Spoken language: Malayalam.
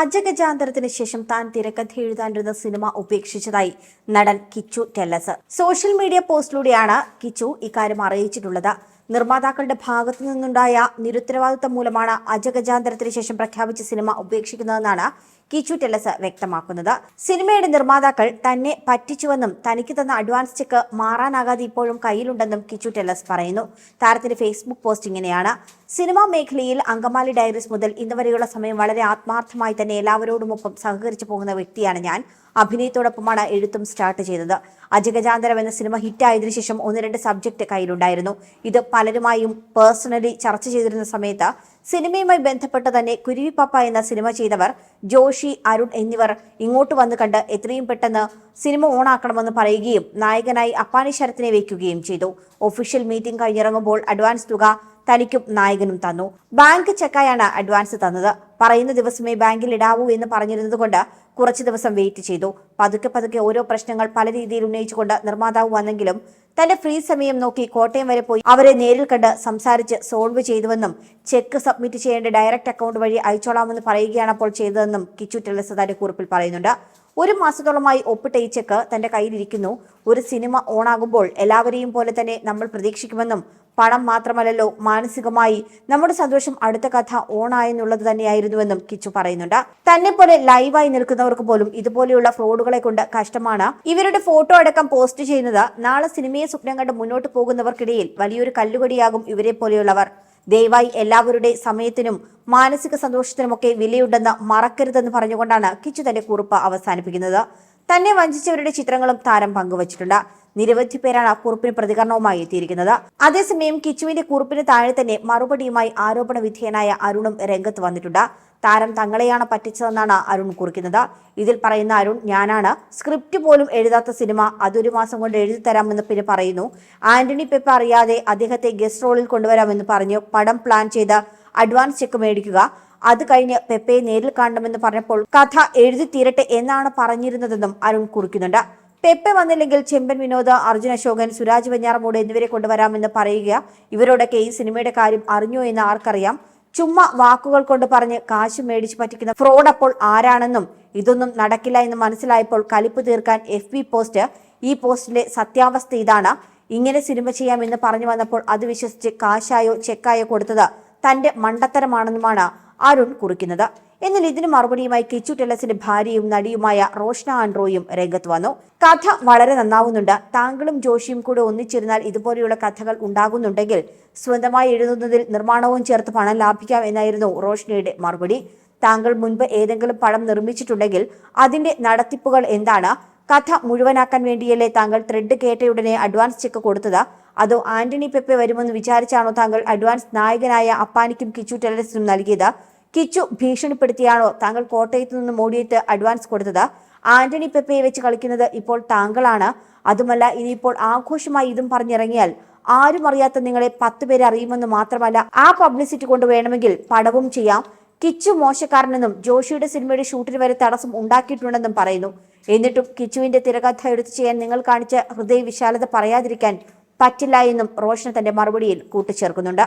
അജഗജാന്തരത്തിന് ശേഷം താൻ തിരക്കഥ എഴുതാനിരുന്ന സിനിമ ഉപേക്ഷിച്ചതായി നടൻ കിച്ചു ടെല്ലസ്. സോഷ്യൽ മീഡിയ പോസ്റ്റിലൂടെയാണ് കിച്ചു ഇക്കാര്യം അറിയിച്ചിട്ടുള്ളത്. നിർമ്മാതാക്കളുടെ ഭാഗത്തു നിന്നുണ്ടായ നിരുത്തരവാദിത്തം മൂലമാണ് അജഗജാന്തരത്തിന് ശേഷം പ്രഖ്യാപിച്ച സിനിമ ഉപേക്ഷിക്കുന്നതെന്നാണ് കിച്ചു ടെലസ് വ്യക്തമാക്കുന്നത്. സിനിമയുടെ നിർമ്മാതാക്കൾ തന്നെ പറ്റിച്ചുവെന്നും തനിക്ക് തന്ന അഡ്വാൻസ് ചെക്ക് മാറാനാകാതെ ഇപ്പോഴും കയ്യിലുണ്ടെന്നും കിച്ചു ടെലസ് പറയുന്നു. താരത്തിന്റെ ഫേസ്ബുക്ക് പോസ്റ്റ് ഇങ്ങനെയാണ്. സിനിമാ മേഖലയിൽ അങ്കമാലി ഡയറീസ് മുതൽ ഇന്ന് വരെയുള്ള സമയം വളരെ ആത്മാർത്ഥമായി തന്നെ എല്ലാവരോടുമൊപ്പം സഹകരിച്ചു പോകുന്ന വ്യക്തിയാണ് ഞാൻ. അഭിനയത്തോടൊപ്പമാണ് എഴുത്തും സ്റ്റാർട്ട് ചെയ്തത്. അജഗജാന്തരം എന്ന സിനിമ ഹിറ്റായതിനു ശേഷം ഒന്ന് രണ്ട് സബ്ജക്റ്റ് കയ്യിലുണ്ടായിരുന്നു. ഇത് പലരുമായും പേഴ്സണലി ചർച്ച ചെയ്തിരുന്ന സമയത്ത് സിനിമയുമായി ബന്ധപ്പെട്ട് തന്നെ കുരുവിപ്പാപ്പ എന്ന സിനിമ ചെയ്തവർ ജോഷി അരുൺ എന്നിവർ ഇങ്ങോട്ട് വന്ന് കണ്ട് എത്രയും പെട്ടെന്ന് സിനിമ ഓണാക്കണമെന്ന് പറയുകയും നായകനായി അപ്പാനി ശരത്തിനെ വയ്ക്കുകയും ചെയ്തു. ഒഫീഷ്യൽ മീറ്റിംഗ് കഴിഞ്ഞിറങ്ങുമ്പോൾ അഡ്വാൻസ് തുക തനിക്കും നായകനും തന്നു. ബാങ്ക് ചെക്കായാണ് അഡ്വാൻസ് തന്നത്. പറയുന്ന ദിവസമേ ബാങ്കിൽ ഇടാവൂ എന്ന് പറഞ്ഞിരുന്നത് കൊണ്ട് കുറച്ച് ദിവസം വെയിറ്റ് ചെയ്തു. പതുക്കെ പതുക്കെ ഓരോ പ്രശ്നങ്ങൾ പല രീതിയിൽ ഉന്നയിച്ചുകൊണ്ട് നിർമ്മാതാവ് വന്നെങ്കിലും തന്റെ ഫ്രീ സമയം നോക്കി കോട്ടയം വരെ പോയി അവരെ നേരിൽ കണ്ട് സംസാരിച്ച് സോൾവ് ചെയ്തുവെന്നും ചെക്ക് സബ്മിറ്റ് ചെയ്യേണ്ട ഡയറക്റ്റ് അക്കൗണ്ട് വഴി അയച്ചോളാമെന്ന് പറയുകയാണ് അപ്പോൾ ചെയ്തതെന്നും കിച്ചു ടെല്ലസ് തന്റെ കുറിപ്പിൽ പറയുന്നുണ്ട്. ഒരു മാസത്തോളമായി ഒപ്പിട്ട ഈ ചെക്ക് തന്റെ കയ്യിലിരിക്കുന്നു. ഒരു സിനിമ ഓണാകുമ്പോൾ എല്ലാവരെയും പോലെ തന്നെ നമ്മൾ പ്രതീക്ഷിക്കുമെന്നും പണം മാത്രമല്ലല്ലോ മാനസികമായി നമ്മുടെ സന്തോഷം അടുത്ത കഥ ഓണായെന്നുള്ളത് തന്നെയായിരുന്നുവെന്നും കിച്ചു പറയുന്നുണ്ട്. തന്നെ പോലെ ലൈവായി നിൽക്കുന്നവർക്ക് പോലും ഇതുപോലെയുള്ള ഫ്രോഡുകളെ കൊണ്ട് കഷ്ടമാണ്. ഇവരുടെ ഫോട്ടോ അടക്കം പോസ്റ്റ് ചെയ്യുന്നത് നാളെ സിനിമയെ സ്വപ്നം കണ്ട് മുന്നോട്ട് പോകുന്നവർക്കിടയിൽ വലിയൊരു കല്ലുകടിയാകും ഇവരെ പോലെയുള്ളവർ. ദയവായി എല്ലാവരുടെ സമയത്തിനും മാനസിക സന്തോഷത്തിനുമൊക്കെ വിലയുണ്ടെന്ന് മറക്കരുതെന്ന് പറഞ്ഞുകൊണ്ടാണ് കിച്ചു തന്റെ കുറിപ്പ് അവസാനിപ്പിക്കുന്നത്. തന്നെ വഞ്ചിച്ചവരുടെ ചിത്രങ്ങളും താരം പങ്കുവച്ചിട്ടുണ്ട്. നിരവധി പേരാണ് കുറിപ്പിന് പ്രതികരണവുമായി എത്തിയിരിക്കുന്നത്. അതേസമയം കിച്ചുവിന്റെ കുറിപ്പിന് താഴെ തന്നെ മറുപടിയുമായി ആരോപണ വിധേയനായ അരുണും രംഗത്ത് വന്നിട്ടുണ്ട്. താരം തങ്ങളെയാണ് പറ്റിച്ചതെന്നാണ് അരുൺ കുറിക്കുന്നത്. ഇതിൽ പറയുന്ന അരുൺ ഞാനാണ്. സ്ക്രിപ്റ്റ് പോലും എഴുതാത്ത സിനിമ അതൊരു മാസം കൊണ്ട് എഴുതി തരാമെന്ന് പിന്നെ പറയുന്നു. ആന്റണി പെപ്പ അറിയാതെ അദ്ദേഹത്തെ ഗസ്റ്റ് റോളിൽ കൊണ്ടുവരാമെന്ന് പറഞ്ഞു. പടം പ്ലാൻ ചെയ്ത് അഡ്വാൻസ് ചെക്ക് മേടിക്കുക. അത് കഴിഞ്ഞ് പെപ്പയെ നേരിൽ കാണണമെന്ന് പറഞ്ഞപ്പോൾ കഥ എഴുതി തീരട്ടെ എന്നാണ് പറഞ്ഞിരുന്നതെന്നും അരുൺ കുറിക്കുന്നുണ്ട്. പെപ്പെ വന്നില്ലെങ്കിൽ ചെമ്പൻ വിനോദ അർജുൻ അശോകൻ സുരാജ് വെഞ്ഞാറമൂട് എന്നിവരെ കൊണ്ടുവരാമെന്ന് പറയുക. ഇവരോടൊക്കെ ഈ സിനിമയുടെ കാര്യം അറിഞ്ഞോ എന്ന് ആർക്കറിയാം. ചുമ്മാ വാക്കുകൾ കൊണ്ട് പറഞ്ഞ് കാശ് മേടിച്ച് പറ്റിക്കുന്ന ഫ്രോഡ് അപ്പോൾ ആരാണെന്നും ഇതൊന്നും നടക്കില്ല എന്ന് മനസ്സിലായപ്പോൾ കലിപ്പ് തീർക്കാൻ എഫ് ബി പോസ്റ്റ് ഈ പോസ്റ്റിലെ സത്യാവസ്ഥ ഇതാണ്. ഇങ്ങനെ സിനിമ ചെയ്യാം എന്ന് പറഞ്ഞു വന്നപ്പോൾ അത് വിശ്വസിച്ച് കാശായോ ചെക്കായോ കൊടുത്തത് തന്റെ മണ്ടത്തരമാണെന്നുമാണ് അരുൺ കുറിക്കുന്നത്. എന്നാൽ ഇതിന് മറുപടിയുമായി കിച്ചു ടെലസിന്റെ ഭാര്യയും നടിയുമായ റോഷ്ന ആൻഡ്രോയും രംഗത്ത് വന്നു. കഥ വളരെ നന്നാവുന്നുണ്ട്. താങ്കളും ജോഷിയും കൂടെ ഒന്നിച്ചിരുന്നാൽ ഇതുപോലെയുള്ള കഥകൾ ഉണ്ടാകുന്നുണ്ടെങ്കിൽ സ്വന്തമായി എഴുതുന്നതിൽ നിർമ്മാണവും ചേർത്ത് പണം ലാഭിക്കാം എന്നായിരുന്നു റോഷ്നയുടെ മറുപടി. താങ്കൾ മുൻപ് ഏതെങ്കിലും പടം നിർമ്മിച്ചിട്ടുണ്ടെങ്കിൽ അതിന്റെ നടത്തിപ്പുകൾ എന്താണ്? കഥ മുഴുവനാക്കാൻ വേണ്ടിയല്ലേ താങ്കൾ ത്രെഡ് കേട്ടയുടനെ അഡ്വാൻസ് ചെക്ക് കൊടുത്തത്? അതോ ആന്റണി പെപ്പെ വരുമെന്ന് വിചാരിച്ചാണോ താങ്കൾ അഡ്വാൻസ് നായകനായ അപ്പാനിക്കും കിച്ചു ടെലസിനും നൽകിയത്? കിച്ചു ഭീഷണിപ്പെടുത്തിയാണോ താങ്കൾ കോട്ടയത്ത് നിന്ന് മോടിയിട്ട് അഡ്വാൻസ് കൊടുത്തത്? ആന്റണി പെപ്പയെ വെച്ച് കളിക്കുന്നത് ഇപ്പോൾ താങ്കളാണ്. അതുമല്ല ഇനിയിപ്പോൾ ആഘോഷമായി ഇതും പറഞ്ഞിറങ്ങിയാൽ ആരും അറിയാത്ത നിങ്ങളെ പത്ത് പേര് അറിയുമെന്ന് മാത്രമല്ല ആ പബ്ലിസിറ്റി കൊണ്ട് വേണമെങ്കിൽ പടവും ചെയ്യാം. കിച്ചു മോശക്കാരനെന്നും ജോഷിയുടെ സിനിമയുടെ ഷൂട്ടിന് വരെ തടസ്സം ഉണ്ടാക്കിയിട്ടുണ്ടെന്നും പറയുന്നു. എന്നിട്ടും കിച്ചുവിന്റെ തിരക്കഥ എടുത്തു ചെയ്യാൻ നിങ്ങൾ കാണിച്ച ഹൃദയ വിശാലത പറയാതിരിക്കാൻ പറ്റില്ല എന്നും റോഷൻ തന്റെ മറുപടിയിൽ കൂട്ടിച്ചേർക്കുന്നുണ്ട്.